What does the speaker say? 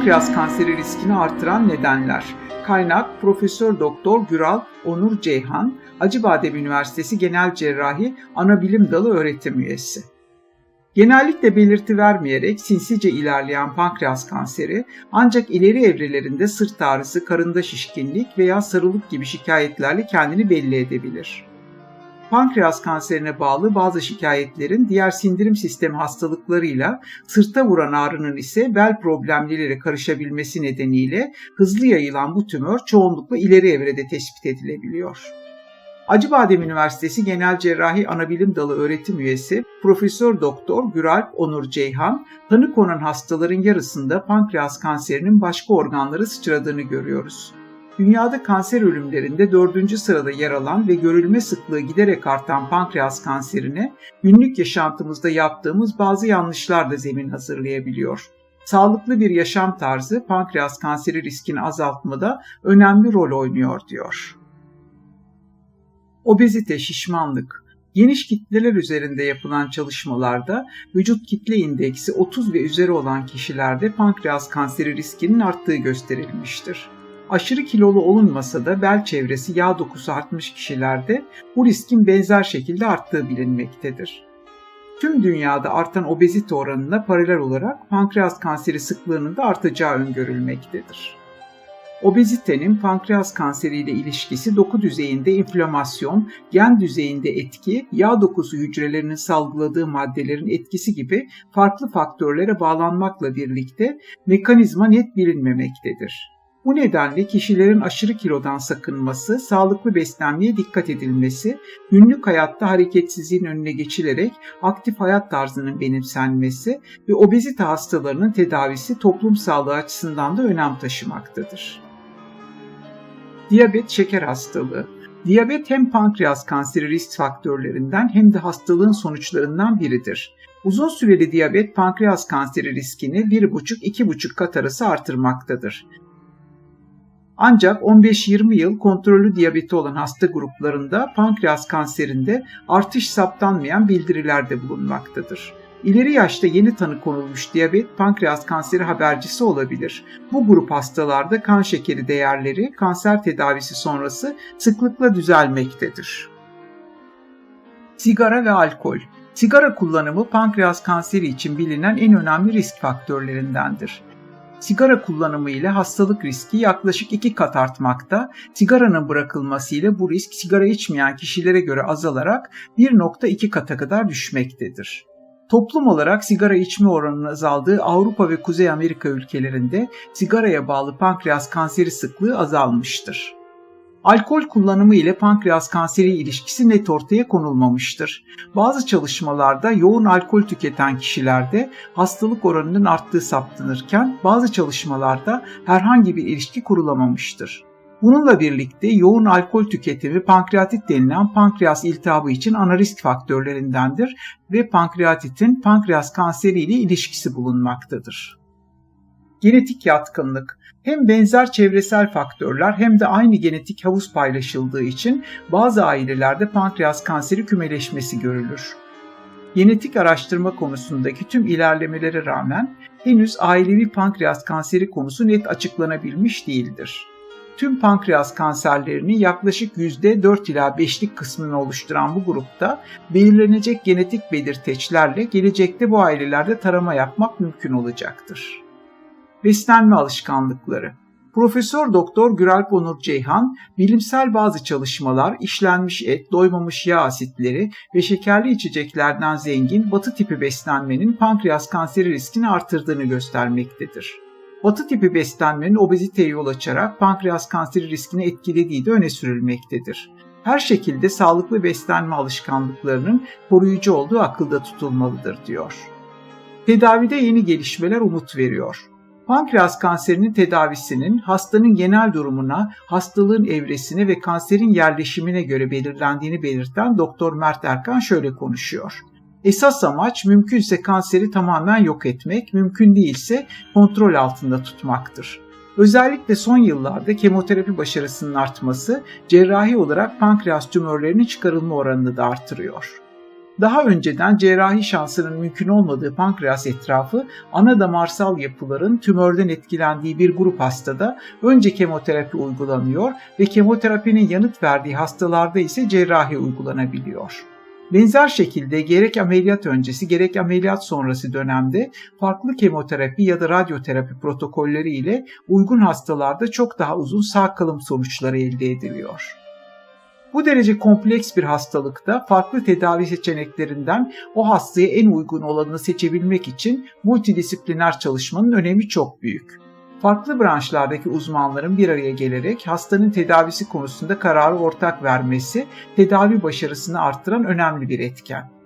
Pankreas kanseri riskini artıran nedenler. Kaynak Profesör Doktor Güral Onur Ceyhan, Acıbadem Üniversitesi Genel Cerrahi Anabilim Dalı öğretim üyesi. Genellikle belirti vermeyerek sinsice ilerleyen pankreas kanseri ancak ileri evrelerinde sırt ağrısı, karında şişkinlik veya sarılık gibi şikayetlerle kendini belli edebilir. Pankreas kanserine bağlı bazı şikayetlerin diğer sindirim sistemi hastalıklarıyla sırta vuran ağrının ise bel problemleriyle karışabilmesi nedeniyle hızlı yayılan bu tümör çoğunlukla ileri evrede tespit edilebiliyor. Acıbadem Üniversitesi Genel Cerrahi Anabilim Dalı öğretim üyesi Profesör Doktor Güralp Onur Ceyhan, tanı konan hastaların yarısında pankreas kanserinin başka organları sıçradığını görüyoruz. Dünyada kanser ölümlerinde dördüncü sırada yer alan ve görülme sıklığı giderek artan pankreas kanserine günlük yaşantımızda yaptığımız bazı yanlışlar da zemin hazırlayabiliyor. Sağlıklı bir yaşam tarzı pankreas kanseri riskini azaltmada önemli rol oynuyor diyor. Obezite, şişmanlık, Geniş kitleler üzerinde yapılan çalışmalarda vücut kitle indeksi 30 ve üzeri olan kişilerde pankreas kanseri riskinin arttığı gösterilmiştir. Aşırı kilolu olunmasa da bel çevresi yağ dokusu artmış kişilerde bu riskin benzer şekilde arttığı bilinmektedir. Tüm dünyada artan obezite oranına paralel olarak pankreas kanseri sıklığının da artacağı öngörülmektedir. Obezitenin pankreas kanseriyle ilişkisi doku düzeyinde inflamasyon, gen düzeyinde etki, yağ dokusu hücrelerinin salgıladığı maddelerin etkisi gibi farklı faktörlere bağlanmakla birlikte mekanizma net bilinmemektedir. Bu nedenle kişilerin aşırı kilodan sakınması, sağlıklı beslenmeye dikkat edilmesi, günlük hayatta hareketsizliğin önüne geçilerek aktif hayat tarzının benimsenmesi ve obezite hastalarının tedavisi toplum sağlığı açısından da önem taşımaktadır. Diyabet şeker hastalığı Diyabet hem pankreas kanseri risk faktörlerinden hem de hastalığın sonuçlarından biridir. Uzun süreli diyabet pankreas kanseri riskini 1,5-2,5 kat arası artırmaktadır. Ancak 15-20 yıl kontrollü diyabeti olan hasta gruplarında pankreas kanserinde artış saptanmayan bildiriler de bulunmaktadır. İleri yaşta yeni tanı konulmuş diyabet pankreas kanseri habercisi olabilir. Bu grup hastalarda kan şekeri değerleri kanser tedavisi sonrası sıklıkla düzelmektedir. Sigara ve alkol Sigara kullanımı pankreas kanseri için bilinen en önemli risk faktörlerindendir. Sigara kullanımı ile hastalık riski yaklaşık iki kat artmakta. Sigaranın bırakılması ile bu risk sigara içmeyen kişilere göre azalarak 1.2 kata kadar düşmektedir. Toplum olarak sigara içme oranının azaldığı Avrupa ve Kuzey Amerika ülkelerinde sigaraya bağlı pankreas kanseri sıklığı azalmıştır. Alkol kullanımı ile pankreas kanseri ilişkisi net ortaya konulmamıştır. Bazı çalışmalarda yoğun alkol tüketen kişilerde hastalık oranının arttığı saptanırken bazı çalışmalarda herhangi bir ilişki kurulamamıştır. Bununla birlikte yoğun alkol tüketimi pankreatit denilen pankreas iltihabı için ana risk faktörlerindendir ve pankreatitin pankreas kanseri ile ilişkisi bulunmaktadır. Genetik yatkınlık hem benzer çevresel faktörler hem de aynı genetik havuz paylaşıldığı için bazı ailelerde pankreas kanseri kümeleşmesi görülür. Genetik araştırma konusundaki tüm ilerlemelere rağmen henüz ailevi pankreas kanseri konusu net açıklanabilmiş değildir tüm pankreas kanserlerinin yaklaşık %4 ila 5'lik kısmını oluşturan bu grupta belirlenecek genetik belirteçlerle gelecekte bu ailelerde tarama yapmak mümkün olacaktır. Beslenme alışkanlıkları Profesör Doktor Güralp Onur Ceyhan, bilimsel bazı çalışmalar işlenmiş et, doymamış yağ asitleri ve şekerli içeceklerden zengin batı tipi beslenmenin pankreas kanseri riskini artırdığını göstermektedir. Batı tipi beslenmenin obeziteye yol açarak pankreas kanseri riskini etkilediği de öne sürülmektedir. Her şekilde sağlıklı beslenme alışkanlıklarının koruyucu olduğu akılda tutulmalıdır diyor. Tedavide yeni gelişmeler umut veriyor. Pankreas kanserinin tedavisinin hastanın genel durumuna, hastalığın evresine ve kanserin yerleşimine göre belirlendiğini belirten Doktor Mert Erkan şöyle konuşuyor. Esas amaç mümkünse kanseri tamamen yok etmek, mümkün değilse kontrol altında tutmaktır. Özellikle son yıllarda kemoterapi başarısının artması cerrahi olarak pankreas tümörlerinin çıkarılma oranını da artırıyor. Daha önceden cerrahi şansının mümkün olmadığı pankreas etrafı ana damarsal yapıların tümörden etkilendiği bir grup hastada önce kemoterapi uygulanıyor ve kemoterapinin yanıt verdiği hastalarda ise cerrahi uygulanabiliyor. Benzer şekilde gerek ameliyat öncesi gerek ameliyat sonrası dönemde farklı kemoterapi ya da radyoterapi protokolleri ile uygun hastalarda çok daha uzun sağ kalım sonuçları elde ediliyor. Bu derece kompleks bir hastalıkta farklı tedavi seçeneklerinden o hastaya en uygun olanını seçebilmek için multidisipliner çalışmanın önemi çok büyük. Farklı branşlardaki uzmanların bir araya gelerek hastanın tedavisi konusunda kararı ortak vermesi tedavi başarısını arttıran önemli bir etken.